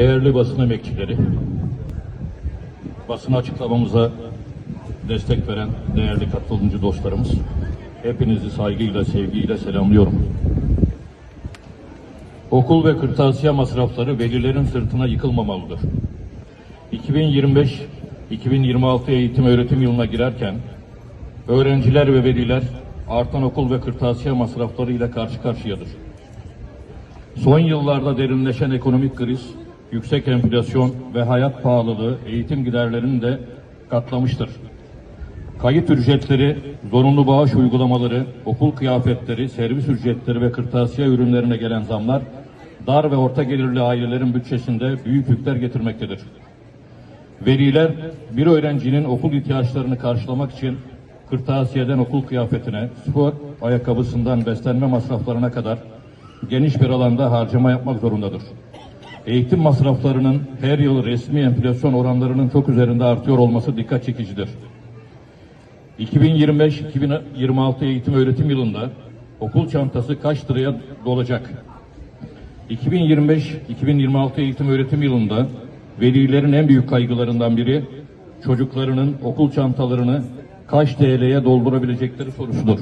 Değerli basın emekçileri, basın açıklamamıza destek veren değerli katılımcı dostlarımız, hepinizi saygıyla, sevgiyle selamlıyorum. Okul ve kırtasiye masrafları velilerin sırtına yıkılmamalıdır. 2025-2026 eğitim öğretim yılına girerken öğrenciler ve veliler artan okul ve kırtasiye masrafları ile karşı karşıyadır. Son yıllarda derinleşen ekonomik kriz, yüksek enflasyon ve hayat pahalılığı eğitim giderlerini de katlamıştır. Kayıt ücretleri, zorunlu bağış uygulamaları, okul kıyafetleri, servis ücretleri ve kırtasiye ürünlerine gelen zamlar dar ve orta gelirli ailelerin bütçesinde büyük yükler getirmektedir. Veliler bir öğrencinin okul ihtiyaçlarını karşılamak için kırtasiyeden okul kıyafetine, spor ayakkabısından beslenme masraflarına kadar geniş bir alanda harcama yapmak zorundadır. Eğitim masraflarının her yıl resmi enflasyon oranlarının çok üzerinde artıyor olması dikkat çekicidir. 2025-2026 eğitim öğretim yılında okul çantası kaç liraya dolacak? 2025-2026 eğitim öğretim yılında velilerin en büyük kaygılarından biri çocuklarının okul çantalarını kaç TL'ye doldurabilecekleri sorusudur.